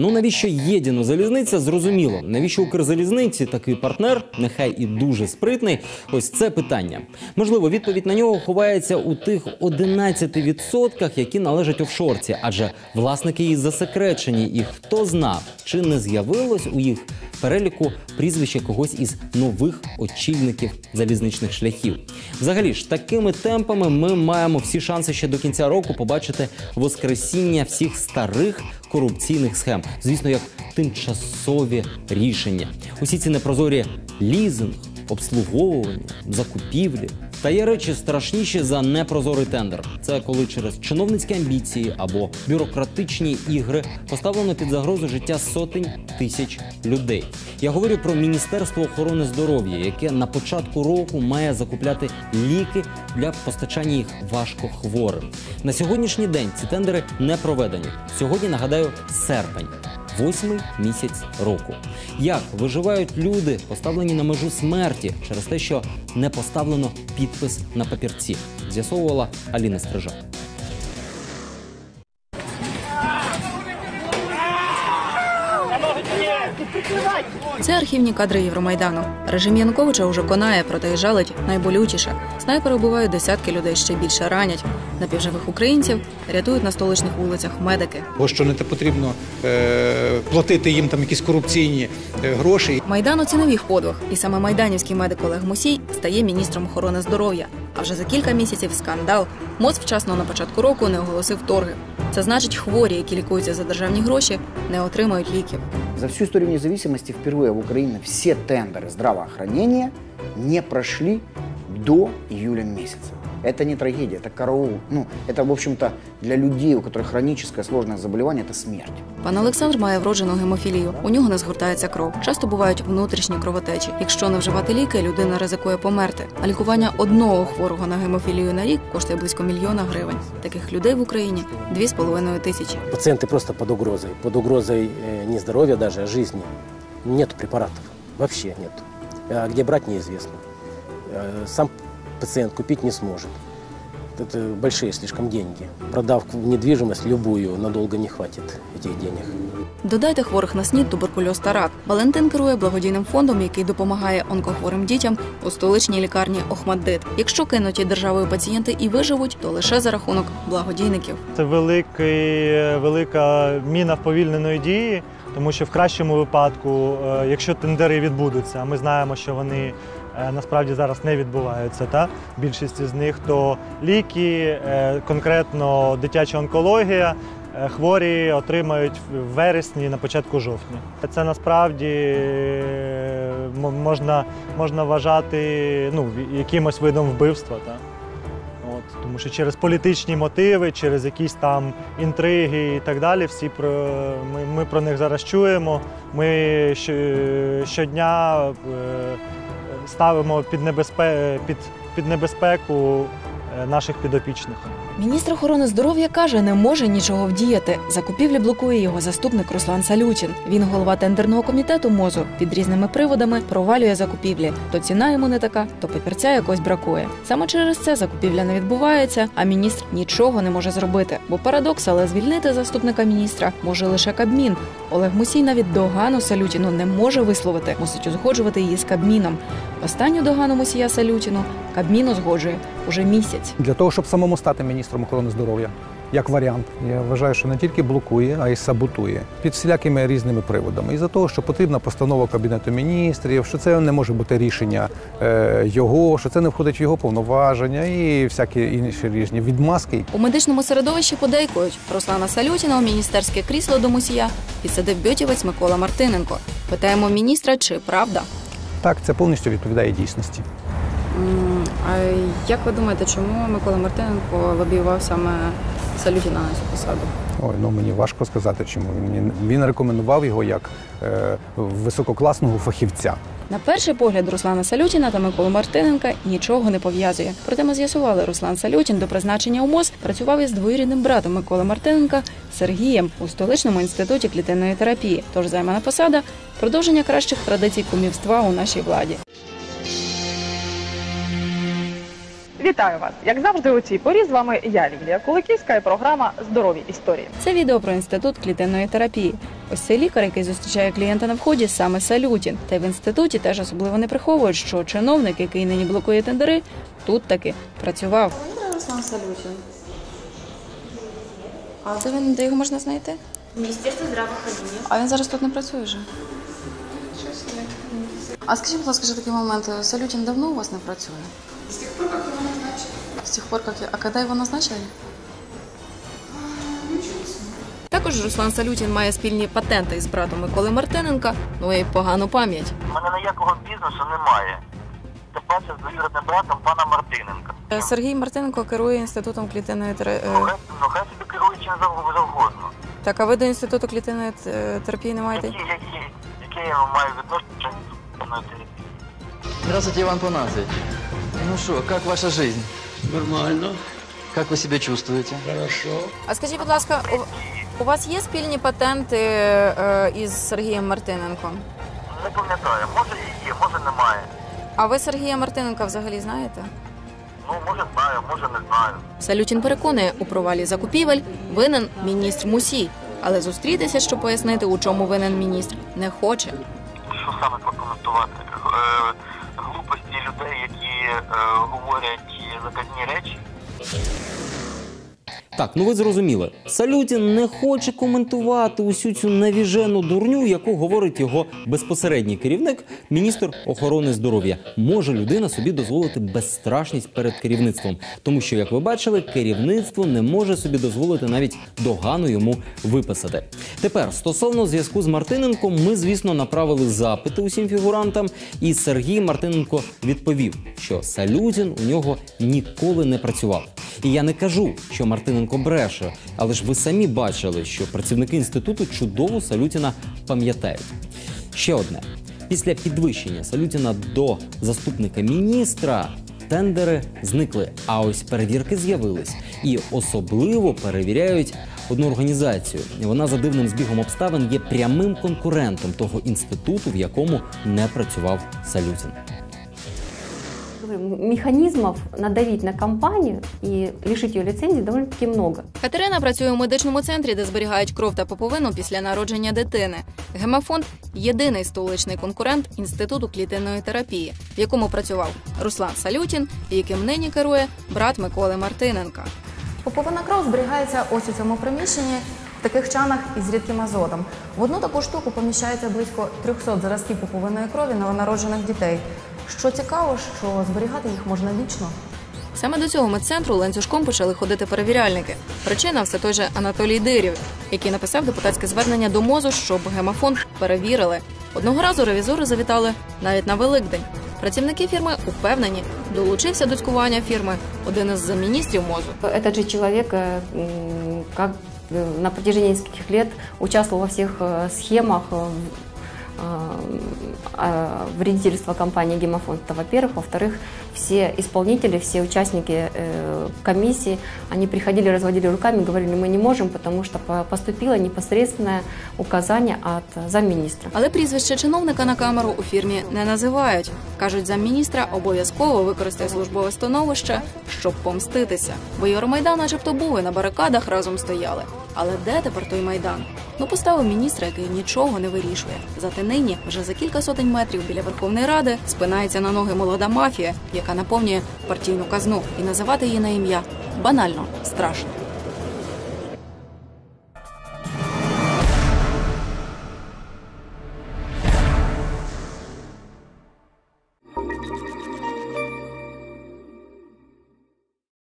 Ну навіщо єдіно залізниця? Зрозуміло. Навіщо Укрзалізниці такий партнер, нехай і дуже спритний. Ось це питання. Можливо, відповідь на нього ховається у тих 11%, які належать офшорці, адже власники її засекречені, і хто знав, чи не з'явилось у їх переліку прізвище когось із нових очільників залізничних шляхів. Взагалі ж такими темпами ми маємо всі шанси ще до кінця року побачити воскресіння всіх старих корупційних схем. Звісно, як тимчасові рішення. Усі ці непрозорі лізинг, обслуговування, закупівлі. Та є речі страшніші за непрозорий тендер. Це коли через чиновницькі амбіції або бюрократичні ігри поставлено під загрозу життя сотень тисяч людей. Я говорю про Міністерство охорони здоров'я, яке на початку року має закупляти ліки для постачання їх важкохворим. На сьогоднішній день ці тендери не проведені. Сьогодні нагадаю серпень. Восьмий місяць року. Як виживають люди, поставлені на межу смерті через те, що не поставлено підпис на папірці, з'ясовувала Аліна Стрижак. Це архівні кадри Євромайдану. Режим Януковича уже конає, проте й жалить найболючіше. Снайпери вбивають десятки людей, ще більше ранять. Напівживих українців рятують на столичних вулицях медики. Бо що не те потрібно е, платити їм там якісь корупційні е, гроші. Майдан оцінив їх подвиг, і саме майданівський медик Олег Мусій стає міністром охорони здоров'я. А вже за кілька місяців скандал. МОЗ вчасно на початку року не оголосив торги. Це значить, хворі, які лікуються за державні гроші, не отримають ліків. За всю історію незалежності впервые в Україні всі тендери здравоохранення не пройшли до июля месяца. Это не трагедия, это караул. Ну, это, в общем-то, для людей, у которых хроническое сложное заболевание, это смерть. Пан Олександр має вроджену гемофілію. У нього не згортається кров. Часто бувають внутрішні кровотечі. Якщо не вживати ліки, людина ризикує померти. А лікування одного хворого на гемофілію на рік коштує близько мільйона гривень. Таких людей в Україні дві з половиною тисячі. Пациенты просто под угрозой. Под угрозой э, не здоровья даже, а жизни. Нет препаратов. Вообще нет. А где брать неизвестно. Э, Сам пациент купить не сможет. Это большие слишком деньги. Продав недвижимость любую, надолго не хватит этих денег. Додайте хворих на снід, туберкульоз та рак. Валентин керує благодійним фондом, який допомагає онкохворим дітям у столичній лікарні Охмаддит. Якщо кинуті державою пацієнти і виживуть, то лише за рахунок благодійників. Це великий, велика міна вповільненої дії, тому що в кращому випадку, е, якщо тендери відбудуться, а ми знаємо, що вони насправді зараз не відбуваються, та більшість з них, то ліки, е, конкретно дитяча онкологія. е, Хворі отримають в вересні на початку жовтня. Це насправді е, можна, можна вважати ну, якимось видом вбивства. Та? От, тому що через політичні мотиви, через якісь там інтриги і так далі, всі про ми, ми про них зараз чуємо. Ми щодня е, ставимо під, небезпе, під, під небезпеку е, наших підопічних. Міністр охорони здоров'я каже, не може нічого вдіяти. Закупівлі блокує його заступник Руслан Салютін. Він голова тендерного комітету МОЗу. Під різними приводами провалює закупівлі. То ціна йому не така, то папірця якось бракує. Саме через це закупівля не відбувається, а міністр нічого не може зробити. Бо парадокс, але звільнити заступника міністра може лише Кабмін. Олег Мусій навіть догану Салютіну не може висловити, мусить узгоджувати її з Кабміном. Останню догану Мусія Салютіну Кабмін узгоджує уже місяць. для того, щоб самому стати міністром охорони здоров'я. Як варіант, я вважаю, що не тільки блокує, а й саботує під всілякими різними приводами. І за того, що потрібна постанова кабінету міністрів, що це не може бути рішення е, його, що це не входить в його повноваження і всякі інші різні відмазки. У медичному середовищі подейкують Руслана Салютіна у міністерське крісло до Мусія підсадив бьотівець Микола Мартиненко. Питаємо міністра, чи правда. Так, це повністю відповідає дійсності. А як ви думаєте, чому Микола Мартиненко лобіював саме Салютіна на цю посаду? Ой, ну мені важко сказати, чому він він рекомендував його як е, висококласного фахівця. На перший погляд Руслана Салютіна та Миколу Мартиненка нічого не пов'язує. Проте ми з'ясували, Руслан Салютін до призначення у МОЗ працював із двоюрідним братом Миколи Мартиненка Сергієм у столичному інституті клітинної терапії. Тож займана посада продовження кращих традицій кумівства у нашій владі. Вітаю вас! Як завжди у цій порі з вами я, Лілія Куликівська і програма Здорові історії. Це відео про інститут клітинної терапії. Ось цей лікар, який зустрічає клієнта на вході, саме Салютін. Та й в інституті теж особливо не приховують, що чиновник, який нині блокує тендери, тут таки працював. Руслан Салютін. А де він де його можна знайти? Міністерство здравоохранения. А він зараз тут не працює вже. А скажіть, будь ласка, такий момент. Салютін давно у вас не працює? С тех пор, как его назначили. З тих пор, як... А коли його назначили? Також Руслан Салютін має спільні патенти із братом Миколи Мартиненка, ну і погану пам'ять. У мене ніякого бізнесу немає. Тим паче з двоюрідним братом пана Мартиненка. Е, Сергій Мартиненко керує інститутом клітинної терапії. Ну, хай, ну, хай собі керує чим завгодно. Так, а ви до інституту клітинної е, терапії не маєте? Які, які, яке я маю відношення терапії? Здравствуйте, Иван Панасович. Ну что, как ваша жизнь? Нормально, Как вы себя чувствуете? хорошо. А скажіть, будь ласка, у, у вас є спільні патенти е, із Сергієм Мартиненком? Не пам'ятаю, може і є, може немає. А ви Сергія Мартиненка взагалі знаєте? Ну, може знаю, може не знаю. Салютін переконує, у провалі закупівель винен міністр Мусій. Але зустрітися, щоб пояснити, у чому винен міністр, не хоче. Саме прокоментувати? Е, глупості людей, які е, говорять заказні речі. Так, ну ви зрозуміли. Салютін не хоче коментувати усю цю навіжену дурню, яку говорить його безпосередній керівник, міністр охорони здоров'я. Може людина собі дозволити безстрашність перед керівництвом, тому що, як ви бачили, керівництво не може собі дозволити навіть догану йому виписати. Тепер стосовно зв'язку з Мартиненком, ми, звісно, направили запити усім фігурантам, і Сергій Мартиненко відповів, що Салютін у нього ніколи не працював. І я не кажу, що Мартиненко бреше, але ж ви самі бачили, що працівники інституту чудово Салютіна пам'ятають. Ще одне: після підвищення Салютіна до заступника міністра. Тендери зникли, а ось перевірки з'явились і особливо перевіряють одну організацію. Вона за дивним збігом обставин є прямим конкурентом того інституту, в якому не працював Салютін. Механизмов надавить на компанию и лишить ее лицензии довольно-таки много. Катерина працює у медичному центрі, де зберігають кров та поповину після народження дитини. Гемофонд єдиний столичний конкурент інституту клітинної терапії, в якому працював Руслан Салютін, яким нині керує брат Миколи Мартиненка. Поповина кров зберігається ось у цьому приміщенні в таких чанах із рідким азотом. В одну таку штуку поміщається близько 300 зразків поповиної крові новонароджених дітей. Що цікаво, що зберігати їх можна вічно. Саме до цього медцентру ланцюжком почали ходити перевіряльники. Причина все той же Анатолій Дирів, який написав депутатське звернення до мозу, щоб гемофонд перевірили. Одного разу ревізори завітали навіть на Великдень. Працівники фірми упевнені, долучився до цькування фірми один із замміністрів мозу. Этот же человек э, м, как э, на протяжении нескольких лет участвовал во всех э, схемах э, э, э, вредительства компании «Гемофонд». Это во-первых. Во-вторых, все исполнители, все участники э, комиссии, они приходили, разводили руками, говорили, мы не можем, потому что по- поступило непосредственное указание от замминистра. Але прізвище чиновника на камеру у фірмі не називають. кажуть, замміністра обов'язково використає службове становище, щоб помститися. Бо Євромайдан, начебто, був і на барикадах разом стояли. Але де тепер той майдан? Ну поставив міністра, який нічого не вирішує. Зате нині вже за кілька сотень метрів біля Верховної Ради спинається на ноги молода мафія, яка наповнює партійну казну, і називати її на ім'я банально страшно.